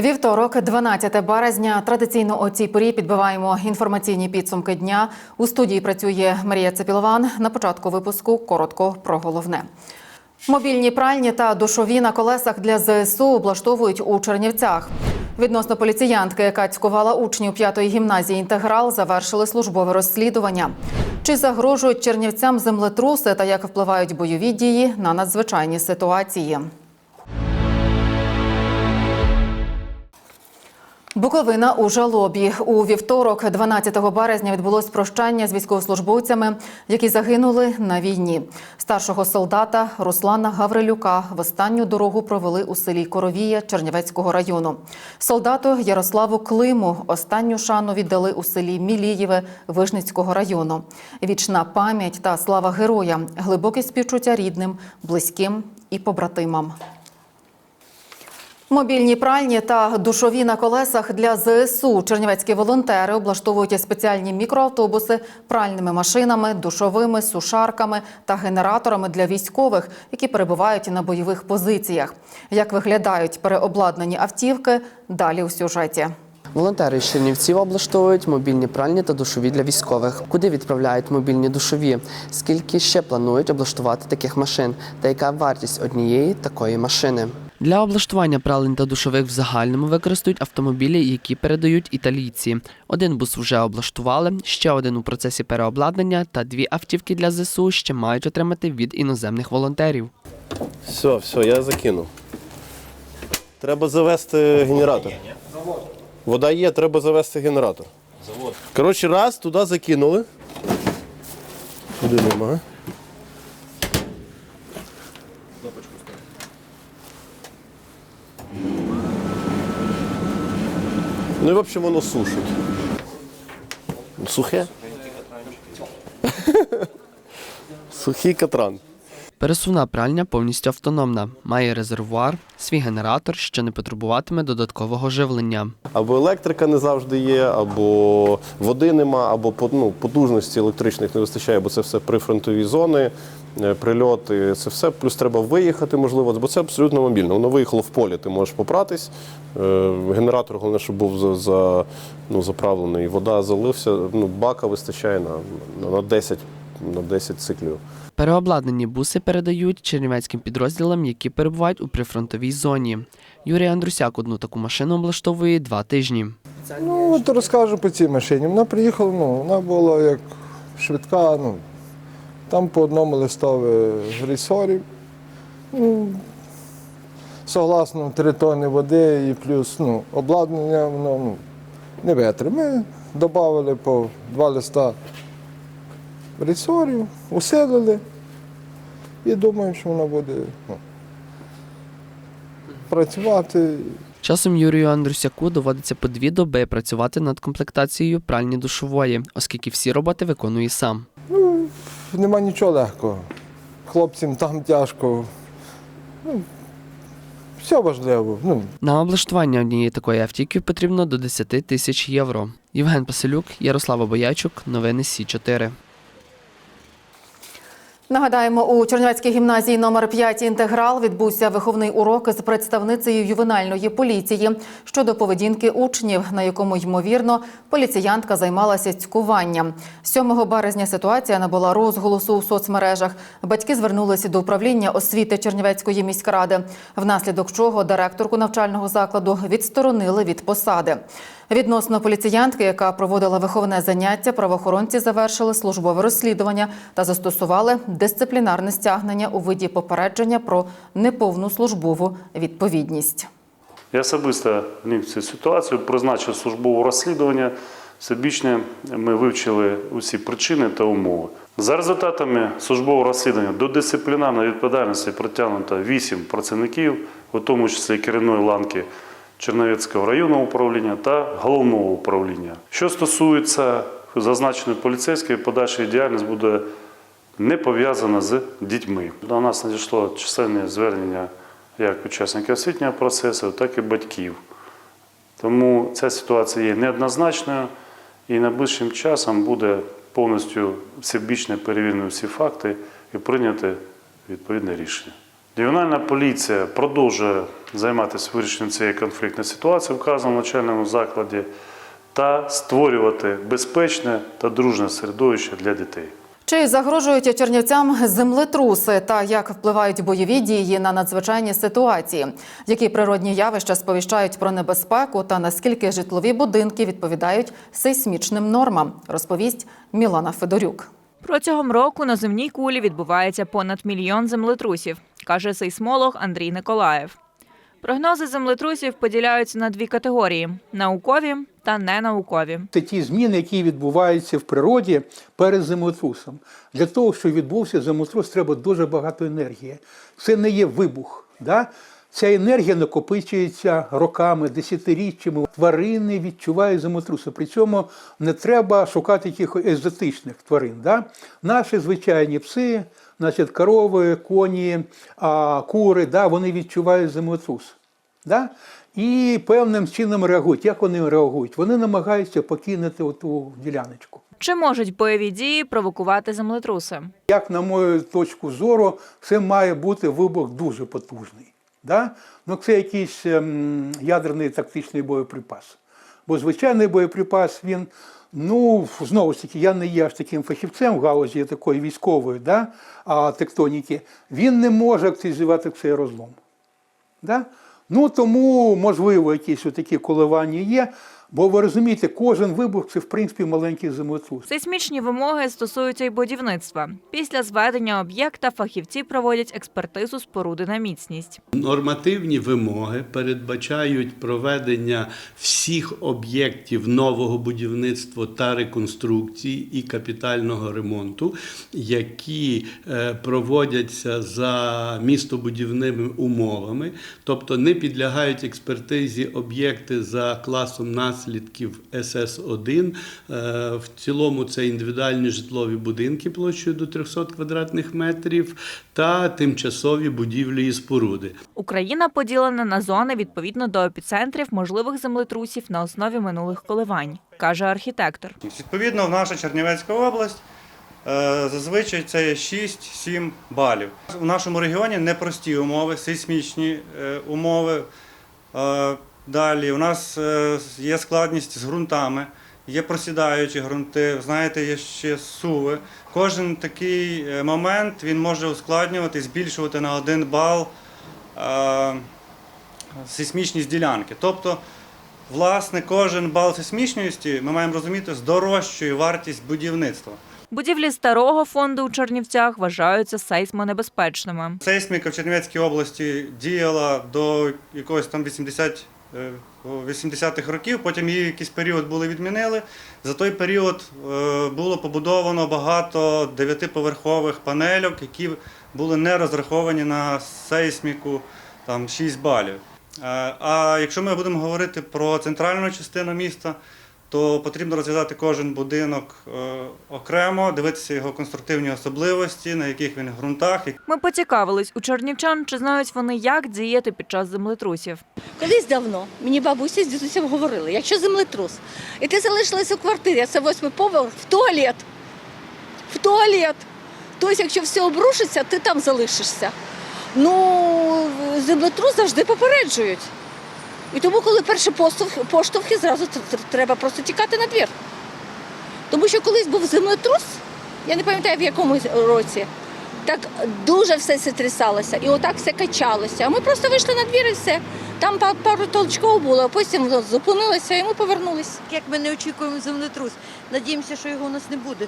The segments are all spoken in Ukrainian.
Вівторок, 12 березня. Традиційно о цій порі підбиваємо інформаційні підсумки дня. У студії працює Марія Цепілован. На початку випуску коротко про головне. Мобільні пральні та душові на колесах для ЗСУ облаштовують у Чернівцях. Відносно поліціянтки, яка цькувала учнів п'ятої гімназії інтеграл, завершили службове розслідування. Чи загрожують чернівцям землетруси та як впливають бойові дії на надзвичайні ситуації? Буковина у жалобі у вівторок, 12 березня, відбулось прощання з військовослужбовцями, які загинули на війні. Старшого солдата Руслана Гаврилюка в останню дорогу провели у селі Коровія Чернівецького району. Солдату Ярославу Климу останню шану віддали у селі Мілієве Вижницького району. Вічна пам'ять та слава героя, глибоке співчуття рідним, близьким і побратимам. Мобільні пральні та душові на колесах для ЗСУ чернівецькі волонтери облаштовують спеціальні мікроавтобуси пральними машинами, душовими, сушарками та генераторами для військових, які перебувають на бойових позиціях. Як виглядають переобладнані автівки? Далі у сюжеті. Волонтери з Чернівців облаштовують мобільні пральні та душові для військових. Куди відправляють мобільні душові? Скільки ще планують облаштувати таких машин? Та яка вартість однієї такої машини? Для облаштування пралень та душових в загальному використають автомобілі, які передають італійці. Один бус вже облаштували, ще один у процесі переобладнання, та дві автівки для ЗСУ ще мають отримати від іноземних волонтерів. Все, все, я закинув. Треба завести генератор. Вода є, треба завести генератор. Завод. Коротше, раз, туди закинули. Туди нема. Ну і в общем воно сушить. Сухе? Сухий катран. Пересувна пральня повністю автономна, має резервуар, свій генератор, що не потребуватиме додаткового живлення. Або електрика не завжди є, або води нема, або ну, потужності електричних не вистачає, бо це все прифронтові зони, е, прильоти. Це все. Плюс треба виїхати, можливо, бо це абсолютно мобільно. Воно виїхало в полі, ти можеш попратись. Е, Генератор, головне, щоб був за, за, ну, заправлений. Вода залився, ну, бака вистачає на, на, на 10, на 10 циклів. Переобладнані буси передають чернівецьким підрозділам, які перебувають у прифронтовій зоні. Юрій Андрусяк одну таку машину облаштовує два тижні. Ну, от розкажу по цій машині. Вона приїхала, ну, вона була як швидка, ну, там по одному листові рейсорів. Ну, согласно 3 тонни води і плюс ну, обладнання воно ну, не витримає. Ми додали по два листа рейсорів, усилили і думаємо, що вона буде ну, працювати. Часом Юрію Андрусяку доводиться по дві доби працювати над комплектацією пральні душової, оскільки всі роботи виконує сам. Ну, нема нічого легкого. Хлопцям там тяжко. Ну, все важливо. Ну, На облаштування однієї такої автівки потрібно до 10 тисяч євро. Євген Паселюк, Ярослава Боячук, новини Сі 4 Нагадаємо, у Чернівецькій гімназії номер 5 інтеграл відбувся виховний урок з представницею ювенальної поліції щодо поведінки учнів, на якому ймовірно поліціянтка займалася цькуванням. 7 березня ситуація набула розголосу у соцмережах. Батьки звернулися до управління освіти Чернівецької міськради, внаслідок чого директорку навчального закладу відсторонили від посади. Відносно поліціянтки, яка проводила виховне заняття, правоохоронці завершили службове розслідування та застосували дисциплінарне стягнення у виді попередження про неповну службову відповідність. Я особисто вник в цю ситуацію, призначив службове розслідування. Всебічно ми вивчили усі причини та умови. За результатами службового розслідування до дисциплінарної відповідальності притягнуто 8 працівників, у тому числі керівної ланки Черновецького районного управління та головного управління. Що стосується зазначеної поліцейської, подальша діяльність буде не пов'язана з дітьми. До нас надійшло чисельне звернення як учасників освітнього процесу, так і батьків. Тому ця ситуація є неоднозначною і найближчим часом буде повністю всебічно перевірено всі факти і прийняти відповідне рішення. Ювенальна поліція продовжує займатися вирішенням цієї конфліктної ситуації в вказаному навчальному закладі та створювати безпечне та дружне середовище для дітей. Чи загрожують чернівцям землетруси та як впливають бойові дії на надзвичайні ситуації? Які природні явища сповіщають про небезпеку та наскільки житлові будинки відповідають сейсмічним нормам? Розповість Мілана Федорюк. Протягом року на земній кулі відбувається понад мільйон землетрусів, каже сейсмолог Андрій Николаєв. Прогнози землетрусів поділяються на дві категорії: наукові та ненаукові. Це ті зміни, які відбуваються в природі перед землетрусом. Для того, щоб відбувся землетрус, треба дуже багато енергії. Це не є вибух. Да? Ця енергія накопичується роками, десятиріччями. Тварини відчувають землетруси. При цьому не треба шукати якихось екзотичних тварин. Да? Наші звичайні пси, значить, корови, коні, а, кури, да, вони відчувають землетрус. Да? І певним чином реагують. Як вони реагують? Вони намагаються покинути ту діляночку. Чи можуть бойові дії провокувати землетруси? Як, на мою точку зору, це має бути вибух дуже потужний. Да? Ну, це якийсь ем, ядерний тактичний боєприпас. Бо звичайний боєприпас, він, ну, знову ж таки, я не є аж таким фахівцем в галузі такої військової да, тектоніки, він не може активізувати цей розлом. Да? Ну тому, можливо, якісь такі коливання є. Бо ви розумієте, кожен вибух це в принципі маленький землетрус. Сейсмічні вимоги стосуються й будівництва. Після зведення об'єкта фахівці проводять експертизу споруди на міцність. Нормативні вимоги передбачають проведення всіх об'єктів нового будівництва та реконструкції і капітального ремонту, які е, проводяться за містобудівними умовами, тобто не підлягають експертизі об'єкти за класом наслідків СС1. Е, В цілому це індивідуальні житлові будинки площею до 300 квадратних метрів та тимчасові будівлі і споруди. Україна поділена на зони відповідно до епіцентрів можливих землетрусів на основі минулих коливань, каже архітектор. Відповідно, в наша Чернівецька область е, зазвичай це 6-7 балів. У нашому регіоні непрості умови, сейсмічні е, умови. Далі у нас е, є складність з ґрунтами, є просідаючі ґрунти, знаєте, є ще суви. Кожен такий е, момент він може ускладнювати, збільшувати на один бал е, сейсмічність ділянки. Тобто, власне, кожен бал сейсмічності ми маємо розуміти здорожчує вартість будівництва. Будівлі старого фонду у Чернівцях вважаються сейсмонебезпечними. Сейсміка в Чернівецькій області діяла до якогось там 80 е, 80-х років, потім її якийсь період були відмінили. За той період е, було побудовано багато дев'ятиповерхових панельок, які були не розраховані на сейсміку там 6 балів. Е, А якщо ми будемо говорити про центральну частину міста, то потрібно розглядати кожен будинок е, окремо, дивитися його конструктивні особливості, на яких він ґрунтах, Ми поцікавились у чернівчан, чи знають вони, як діяти під час землетрусів. Колись давно мені бабуся з дідусем говорили, якщо землетрус, і ти залишилася у квартирі, це восьмий поверх, в туалет. В туалет. Тобто, якщо все обрушиться, ти там залишишся. Ну, землетрус завжди попереджують. І тому, коли перші поштовхи, поштовхи зразу треба просто тікати на двір. Тому що колись був землетрус, я не пам'ятаю в якому році, так дуже все це трясалося, і отак все качалося. А ми просто вийшли на двір і все. Там пару толчков було, а потім воно зупинилося і ми повернулися. Як ми не очікуємо землетрус, надіємося, що його у нас не буде.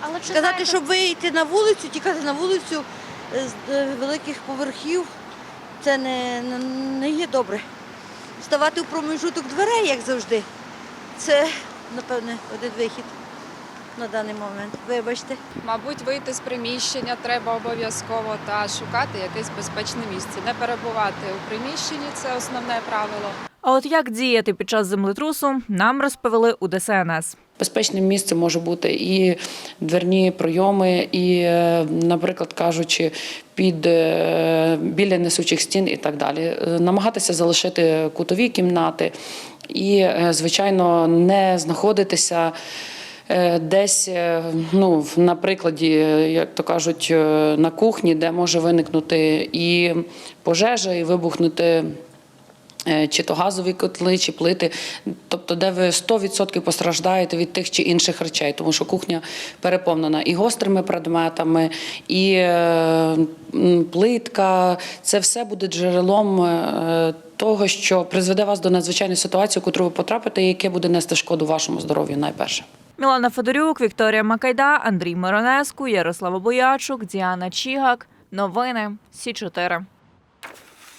Але Сказати, щоб вийти на вулицю, тікати на вулицю з е, великих поверхів, це не, не, є добре. Ставати у промежуток дверей, як завжди, це, напевне, один вихід на даний момент. Вибачте. Мабуть, вийти з приміщення треба обов'язково та шукати якесь безпечне місце. Не перебувати у приміщенні це основне правило. А от як діяти під час землетрусу, нам розповіли у ДСНС. Безпечним місцем може бути і дверні пройоми, і, е, наприклад, кажучи, під е, біля несучих стін і так далі. Е, Намагатися залишити кутові кімнати і, звичайно, не знаходитися десь, ну, в- прикладі, як то кажуть, на кухні, де може виникнути і пожежа, і вибухнути. Е, Чи то газові котли, чи плити, тобто, де ви 100% постраждаєте від тих чи інших речей, тому що кухня переповнена і гострими предметами, і е, плитка. Це все буде джерелом е, того, що призведе вас до надзвичайної ситуації, в котру ви потрапите, і яке буде нести шкоду вашому здоров'ю найперше. Мілана Федорюк, Вікторія Макайда, Андрій Миронеску, Ярослава Боячук, Діана Чігак. Новини Сі 4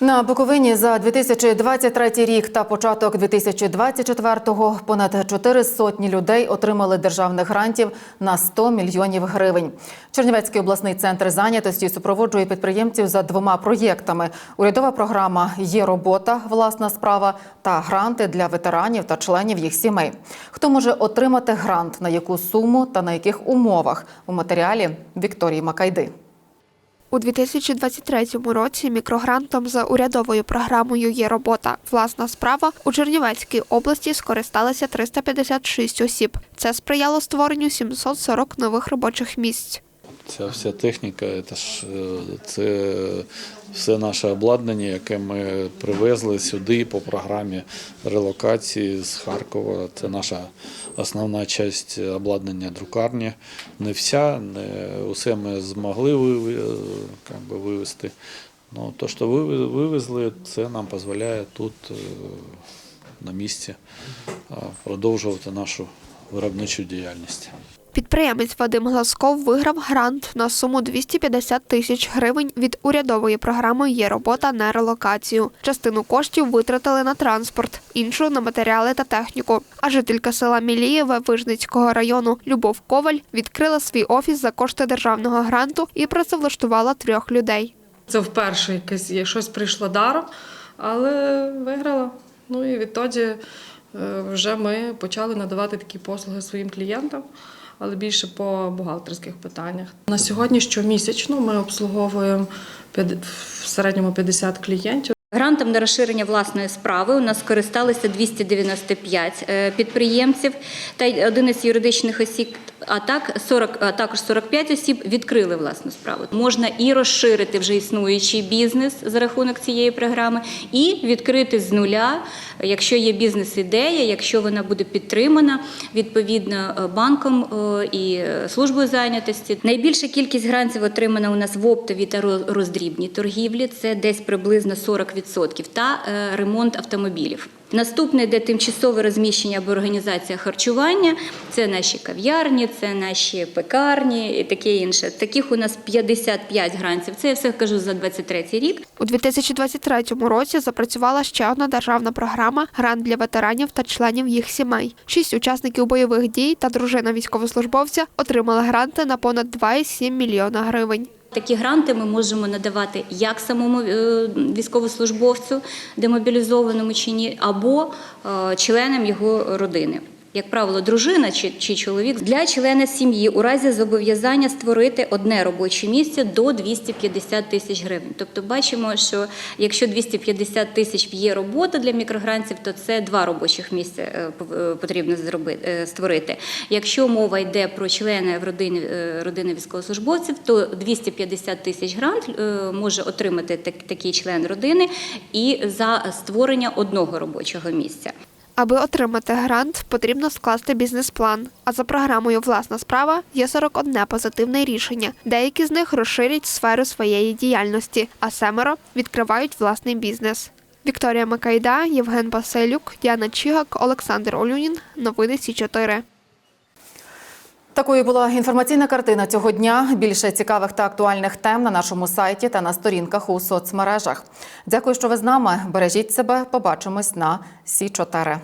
На Буковині за 2023 рік та початок 2024-го понад чотири сотні людей отримали державних грантів на 100 мільйонів гривень. Чернівецький обласний центр зайнятості супроводжує підприємців за двома проєктами: урядова програма Є робота, власна справа та гранти для ветеранів та членів їх сімей. Хто може отримати грант, на яку суму та на яких умовах у матеріалі Вікторії Макайди. У 2023 році мікрогрантом за урядовою програмою є робота. Власна справа у Чернівецькій області скористалися 356 осіб. Це сприяло створенню 740 нових робочих місць. Ця вся техніка, це ж е, це все наше обладнання, яке ми привезли сюди по програмі релокації з Харкова. Це наша основна частина обладнання друкарні. Не вся, не усе ми змогли виви- би, вивезти. Ну, то, що ви- вивезли, це нам дозволяє тут е, на місці е, продовжувати нашу виробничу діяльність. Підприємець Вадим Глазков виграв грант на суму 250 тисяч гривень від урядової програми Є робота на релокацію. Частину коштів витратили на транспорт, іншу на матеріали та техніку. А жителька села Мілієве Вижницького району Любов Коваль відкрила свій офіс за кошти державного гранту і працевлаштувала трьох людей. Це вперше якесь є щось прийшло даром, але виграла. Ну і відтоді е, вже ми почали надавати такі послуги своїм клієнтам, але більше по бухгалтерських питаннях. На сьогодні щомісячно ми обслуговуємо в середньому 50 клієнтів. Грантом на розширення власної справи у нас скористалися 295 е, підприємців та один із юридичних осіб, а так 40, а також 45 осіб відкрили власну справу. Можна і розширити вже існуючий бізнес за рахунок цієї програми, і відкрити з нуля, якщо є бізнес-ідея, якщо вона буде підтримана відповідно е, банком е, і службою зайнятості. Найбільша кількість грантів отримана у нас в оптовій та роз- роздрібній торгівлі. Це десь приблизно 40% та е, ремонт автомобілів. Наступне йде тимчасове розміщення або організація харчування. Це наші кав'ярні, це наші пекарні і таке інше. Таких у нас 55 грантів. Це я все кажу за 23 рік. У 2023 році запрацювала ще одна державна програма Грант для ветеранів та членів їх сімей. Шість учасників бойових дій та дружина військовослужбовця отримали гранти на понад 2,7 мільйона гривень. Такі гранти ми можемо надавати як самому е, військовослужбовцю, демобілізованому чи ні, або е, членам його родини. Як правило, дружина чи, чи чоловік для члена сім'ї у разі зобов'язання створити одне робоче місце до 250 тисяч гривень. Тобто, бачимо, що якщо 250 тисяч є робота для мікрогрантів, то це два робочих місця е, е, потрібно зробити е, створити. Якщо мова йде про члени родини, родини військовослужбовців, то 250 тисяч грант може отримати такий член родини і за створення одного робочого місця. Аби отримати грант, потрібно скласти бізнес-план. А за програмою Власна справа є 41 позитивне рішення. Деякі з них розширять сферу своєї діяльності, а семеро відкривають власний бізнес. Вікторія Макайда, Євген Басилюк, Діана Чігак, Олександр Олюнін. Новини Сі 4 Такою була інформаційна картина цього дня. Більше цікавих та актуальних тем на нашому сайті та на сторінках у соцмережах. Дякую, що ви з нами. Бережіть себе. Побачимось на Сі 4